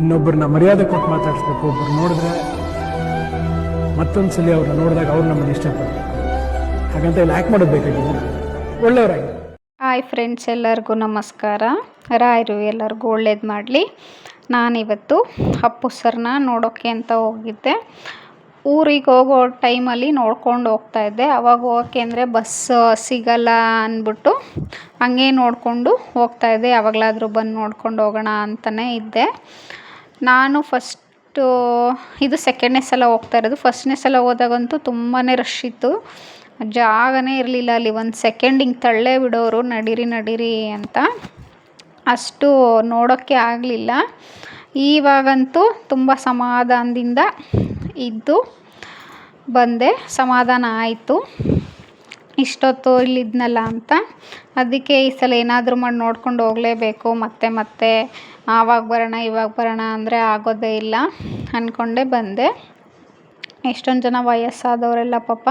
ಇನ್ನೊಬ್ಬರನ್ನ ಮರ್ಯಾದೆ ಕೊಟ್ಟು ಮಾತಾಡಿಸ್ಬೇಕು ಒಬ್ಬರು ನೋಡಿದ್ರೆ ಮತ್ತೊಂದು ಸಲ ಅವ್ರನ್ನ ನೋಡಿದಾಗ ಅವ್ರು ನಮ್ಮನ್ನು ಇಷ್ಟಪಡ್ಬೇಕು ಹಾಗಂತ ಇಲ್ಲಿ ಆ್ಯಕ್ಟ್ ಮಾಡೋದು ಒಳ್ಳೆಯವರಾಗಿ. ಹಾಯ್ ಫ್ರೆಂಡ್ಸ್ ಎಲ್ಲರಿಗೂ ನಮಸ್ಕಾರ. ರಾಯರು ಎಲ್ಲರಿಗೂ ಒಳ್ಳೇದು ಮಾಡಲಿ. ನಾನಿವತ್ತು ಅಪ್ಪು ಸರ್ನ ನೋಡೋಕ್ಕೆ ಅಂತ ಹೋಗಿದ್ದೆ. ಊರಿಗೆ ಹೋಗೋ ಟೈಮಲ್ಲಿ ನೋಡ್ಕೊಂಡು ಹೋಗ್ತಾ ಇದ್ದೆ. ಅವಾಗ ಹೋಗೋಕ್ಕೆ ಅಂದರೆ ಬಸ್ ಸಿಗಲ್ಲ ಅಂದ್ಬಿಟ್ಟು ಹಂಗೆ ನೋಡಿಕೊಂಡು ಹೋಗ್ತಾ ಇದ್ದೆ. ಯಾವಾಗಲಾದರೂ ಬಂದು ನೋಡ್ಕೊಂಡು ಹೋಗೋಣ ಅಂತಲೇ ಇದ್ದೆ. ನಾನು ಫಸ್ಟು ಇದು ಸೆಕೆಂಡ್ನೇ ಸಲ ಹೋಗ್ತಾ ಇರೋದು. ಫಸ್ಟ್ನೇ ಸಲ ಹೋದಾಗಂತೂ ತುಂಬಾ ರಶ್ ಇತ್ತು. ಜಾಗನೇ ಇರಲಿಲ್ಲ ಅಲ್ಲಿ. ಒಂದು ಸೆಕೆಂಡ್ ಹಿಂಗೆ ತಳ್ಳೇ ಬಿಡೋರು, ನಡೀರಿ ನಡೀರಿ ಅಂತ. ಅಷ್ಟು ನೋಡೋಕ್ಕೆ ಆಗಲಿಲ್ಲ. ಇವಾಗಂತೂ ತುಂಬ ಸಮಾಧಾನದಿಂದ ಇದ್ದು ಬಂದೆ. ಸಮಾಧಾನ ಆಯಿತು. ಇಷ್ಟೊತ್ತು ಇಲ್ಲಿದ್ನಲ್ಲ ಅಂತ. ಅದಕ್ಕೆ ಈ ಸಲ ಏನಾದರೂ ಮಾಡಿ ನೋಡ್ಕೊಂಡು ಹೋಗಲೇಬೇಕು. ಮತ್ತೆ ಮತ್ತೆ ಆವಾಗ ಬರೋಣ, ಇವಾಗ ಬರೋಣ ಅಂದರೆ ಆಗೋದೇ ಇಲ್ಲ ಅಂದ್ಕೊಂಡೇ ಬಂದೆ. ಎಷ್ಟೊಂದು ಜನ ವಯಸ್ಸಾದವರೆಲ್ಲ ಪಾಪ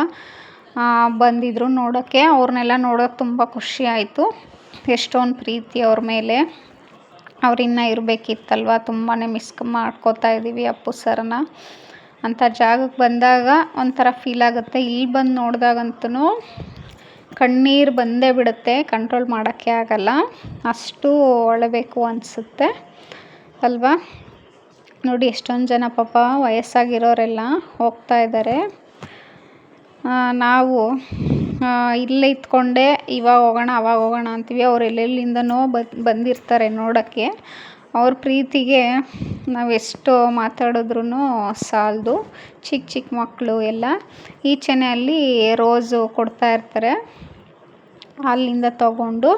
ಬಂದಿದ್ದರು ನೋಡೋಕ್ಕೆ ಅವ್ರನ್ನೆಲ್ಲ ನೋಡೋಕೆ ತುಂಬ ಖುಷಿ ಆಯಿತು. ಎಷ್ಟೊಂದು ಪ್ರೀತಿ ಅವ್ರ ಮೇಲೆ. ಅವ್ರು ಇನ್ನೂ ಇರಬೇಕಿತ್ತಲ್ವ? ತುಂಬಾ ಮಿಸ್ ಮಾಡ್ಕೋತಾ ಇದ್ದೀವಿ ಅಪ್ಪು ಸರ್ನ. ಅಂಥ ಜಾಗಕ್ಕೆ ಬಂದಾಗ ಒಂಥರ ಫೀಲ್ ಆಗುತ್ತೆ. ಇಲ್ಲಿ ಬಂದು ನೋಡಿದಾಗಂತೂ ಕಣ್ಣೀರು ಬಂದೇ ಬಿಡುತ್ತೆ ಕಂಟ್ರೋಲ್ ಮಾಡೋಕ್ಕೆ ಆಗಲ್ಲ. ಅಷ್ಟು ಅಳಬೇಕು ಅನಿಸುತ್ತೆ. ಅಲ್ವಾ? ನೋಡಿ, ಎಷ್ಟೊಂದು ಜನ ಪಾಪ ವಯಸ್ಸಾಗಿರೋರೆಲ್ಲ ಹೋಗ್ತಾ ಇದ್ದಾರೆ. ನಾವು ಇಲ್ಲೇ ಇದ್ಕೊಂಡೆ ಇವಾಗ ಹೋಗೋಣ, ಅವಾಗ ಹೋಗೋಣ ಅಂತೀವಿ. ಅವ್ರು ಎಲ್ಲೆಲ್ಲಿಂದನೋ ಬಂದಿರ್ತಾರೆ ನೋಡೋಕ್ಕೆ. ಅವ್ರ ಪ್ರೀತಿಗೆ ನಾವು ಎಷ್ಟು ಮಾತಾಡಿದ್ರೂ ಸಾಲದು. ಚಿಕ್ಕ ಚಿಕ್ಕ ಮಕ್ಕಳು ಎಲ್ಲ. ಈಚೆನೇ ಅಲ್ಲಿ ರೋಸು ಕೊಡ್ತಾ ಇರ್ತಾರೆ. ಅಲ್ಲಿಂದ ತಗೊಂಡು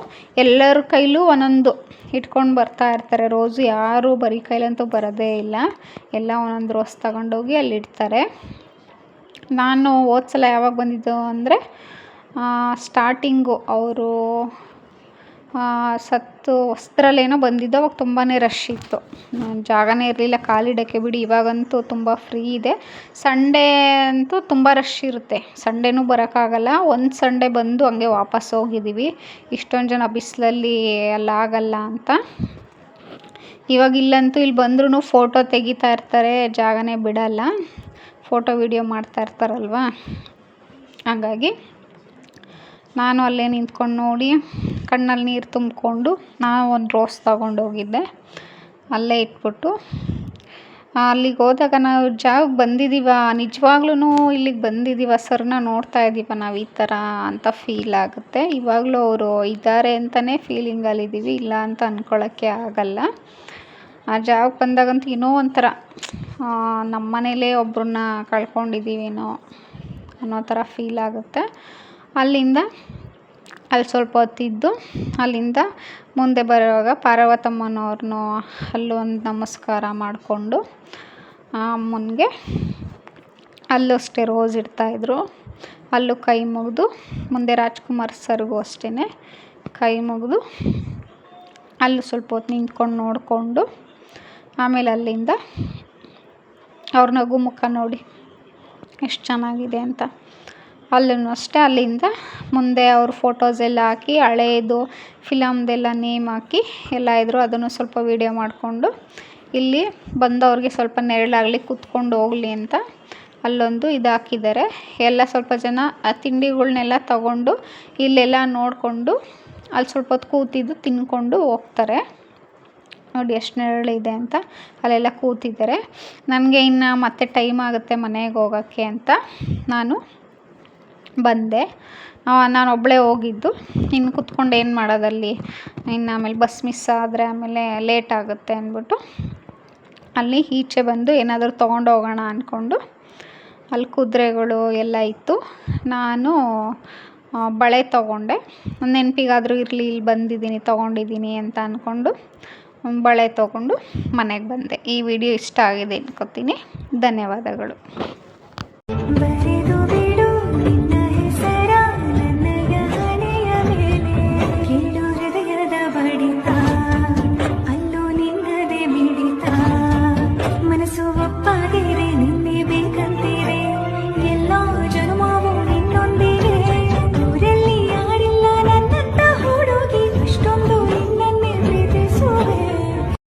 ಎಲ್ಲರ ಕೈಲೂ ಒಂದೊಂದು ಇಟ್ಕೊಂಡು ಬರ್ತಾ ಇರ್ತಾರೆ. ರೋಸು ಯಾರು ಬರೀ ಕೈಲಂತೂ ಬರೋದೇ ಇಲ್ಲ. ಎಲ್ಲ ಒಂದೊಂದು ರೋಸ್ ತಗೊಂಡೋಗಿ ಅಲ್ಲಿ ಇಡ್ತಾರೆ. ನಾನು ಹೋದ್ಸಲ ಯಾವಾಗ ಬಂದಿದ್ದು ಅಂದರೆ ಸ್ಟಾರ್ಟಿಂಗು ಅವರು ಸತ್ತು ಹೊಸ್ದ್ರಲ್ಲೇನೋ ಬಂದಿದ್ದು, ಅವಾಗ ತುಂಬಾ ರಶ್ ಇತ್ತು. ಜಾಗನೇ ಇರಲಿಲ್ಲ, ಕಾಲಿಡೋಕ್ಕೆ ಬಿಡಿ, ಇವಾಗಂತೂ ತುಂಬ ಫ್ರೀ ಇದೆ. ಸಂಡೇ ಅಂತೂ ತುಂಬ ರಶ್ ಇರುತ್ತೆ. ಸಂಡೇನೂ ಬರೋಕ್ಕಾಗಲ್ಲ. ಒಂದು ಸಂಡೇ ಬಂದು ಹಂಗೆ ವಾಪಸ್ ಹೋಗಿದ್ದೀವಿ ಇಷ್ಟೊಂದು ಜನ ಬಿಸಿಲಲ್ಲಿ ಅಲ್ಲಿ ಆಗಲ್ಲ ಅಂತ. ಇವಾಗ ಇಲ್ಲಂತೂ ಇಲ್ಲಿ ಬಂದ್ರೂ ಫೋಟೋ ತೆಗಿತಾ ಇರ್ತಾರೆ, ಜಾಗನೇ ಬಿಡಲ್ಲ. ಫೋಟೋ ವಿಡಿಯೋ ಮಾಡ್ತಾ ಇರ್ತಾರಲ್ವ? ಹಾಗಾಗಿ ನಾನು ಅಲ್ಲೇ ನಿಂತ್ಕೊಂಡು ನೋಡಿ ಕಣ್ಣಲ್ಲಿ ನೀರು ತುಂಬಿಕೊಂಡು ನಾನು ಒಂದು ರೋಸ್ ತಗೊಂಡೋಗಿದ್ದೆ ಅಲ್ಲೇ ಇಟ್ಬಿಟ್ಟು ಅಲ್ಲಿಗೆ ಹೋದಾಗ ನಾವು ಜಾಗಕ್ಕೆ ಬಂದಿದ್ದೀವ ನಿಜವಾಗ್ಲೂ ಇಲ್ಲಿಗೆ ಬಂದಿದ್ದೀವ, ಸರ್ನ ನೋಡ್ತಾ ಇದ್ದೀವ ನಾವು ಈ ಥರ ಅಂತ ಫೀಲ್ ಆಗುತ್ತೆ. ಇವಾಗಲೂ ಅವರು ಇದ್ದಾರೆ ಅಂತಲೇ ಫೀಲಿಂಗಲ್ಲಿದ್ದೀವಿ ಇಲ್ಲ ಅಂತ ಅಂದ್ಕೊಳ್ಳೋಕ್ಕೆ ಆಗಲ್ಲ. ಆ ಜಾಗಕ್ಕೆ ಬಂದಾಗಂತೂ ಏನೋ ಒಂಥರ ನಮ್ಮ ಮನೇಲೇ ಒಬ್ಬರನ್ನ ಕಳ್ಕೊಂಡಿದ್ದೀವೇನೋ ಅನ್ನೋ ಥರ ಫೀಲ್ ಆಗುತ್ತೆ. ಅಲ್ಲಿಂದ ಅಲ್ಲಿ ಸ್ವಲ್ಪ ಹೊತ್ತಿದ್ದು ಅಲ್ಲಿಂದ ಮುಂದೆ ಬರುವಾಗ ಪಾರ್ವತಮ್ಮನವ್ರನ್ನೂ ಅಲ್ಲೊಂದು ನಮಸ್ಕಾರ ಮಾಡಿಕೊಂಡು ಆ ಅಮ್ಮನಿಗೆ ಅಲ್ಲೂ ಅಷ್ಟೇ ರೋಸ್ ಇಡ್ತಾಯಿದ್ರು ಅಲ್ಲೂ ಕೈ ಮುಗಿದು ಮುಂದೆ ರಾಜ್ಕುಮಾರ್ ಸರ್ಗೂ ಅಷ್ಟೇ ಕೈ ಮುಗಿದು ಅಲ್ಲೂ ಸ್ವಲ್ಪ ಹೊತ್ತು ನಿಂತ್ಕೊಂಡು ನೋಡಿಕೊಂಡು ಆಮೇಲೆ ಅಲ್ಲಿಂದ ಅವ್ರ ನಗು ಮುಖ ನೋಡಿ ಎಷ್ಟು ಚೆನ್ನಾಗಿದೆ ಅಂತ ಅಲ್ಲೂ ಅಷ್ಟೇ ಅಲ್ಲಿಂದ ಮುಂದೆ ಅವ್ರ ಫೋಟೋಸ್ ಎಲ್ಲ ಹಾಕಿ, ಹಳೇದು ಫಿಲಮ್ದೆಲ್ಲ ನೇಮ್ ಹಾಕಿ ಎಲ್ಲ ಇದ್ದರು ಅದನ್ನು ಸ್ವಲ್ಪ ವೀಡಿಯೋ ಮಾಡಿಕೊಂಡು ಇಲ್ಲಿ ಬಂದವ್ರಿಗೆ ಸ್ವಲ್ಪ ನೆರಳಾಗಲಿ, ಕೂತ್ಕೊಂಡು ಹೋಗಲಿ ಅಂತ ಅಲ್ಲೊಂದು ಇದು ಹಾಕಿದ್ದಾರೆ. ಎಲ್ಲ ಸ್ವಲ್ಪ ಜನ ಆ ತಿಂಡಿಗಳನ್ನೆಲ್ಲ ತಗೊಂಡು ಇಲ್ಲೆಲ್ಲ ನೋಡಿಕೊಂಡು ಅಲ್ಲಿ ಸ್ವಲ್ಪ ಹೊತ್ತು ಕೂತಿದ್ದು ತಿನ್ಕೊಂಡು ಹೋಗ್ತಾರೆ. ನೋಡಿ ಎಷ್ಟು ನೆರಳಿದೆ ಅಂತ ಅಲ್ಲೆಲ್ಲ ಕೂತಿದ್ದಾರೆ. ನನಗೆ ಇನ್ನು ಮತ್ತೆ ಟೈಮ್ ಆಗುತ್ತೆ ಮನೆಗೆ ಹೋಗೋಕ್ಕೆ ಅಂತ ನಾನು ಬಂದೆ. ನಾನು ಒಬ್ಬಳೇ ಹೋಗಿದ್ದು. ಇನ್ನು ಕುತ್ಕೊಂಡು ಏನು ಮಾಡೋದಲ್ಲಿ? ಇನ್ನು ಆಮೇಲೆ ಬಸ್ ಮಿಸ್ ಆದರೆ ಆಮೇಲೆ ಲೇಟ್ ಆಗುತ್ತೆ ಅಂದ್ಬಿಟ್ಟು ಅಲ್ಲಿ ಈಚೆ ಬಂದು ಏನಾದರೂ ತೊಗೊಂಡು ಹೋಗೋಣ ಅಂದ್ಕೊಂಡು ಅಲ್ಲಿ ಕುದುರೆಗಳು ಎಲ್ಲ ಇತ್ತು. ನಾನು ಬಳೆ ತೊಗೊಂಡೆ. ನೆನಪಿಗಾದರೂ ಇರಲಿ, ಇಲ್ಲಿ ಬಂದಿದ್ದೀನಿ, ತೊಗೊಂಡಿದ್ದೀನಿ ಅಂತ ಅಂದ್ಕೊಂಡು ಬಳೆ ತೊಗೊಂಡು ಮನೆಗೆ ಬಂದೆ. ಈ ವಿಡಿಯೋ ಇಷ್ಟ ಆಗಿದೆ ಅನ್ಕೋತೀನಿ. ಧನ್ಯವಾದಗಳು.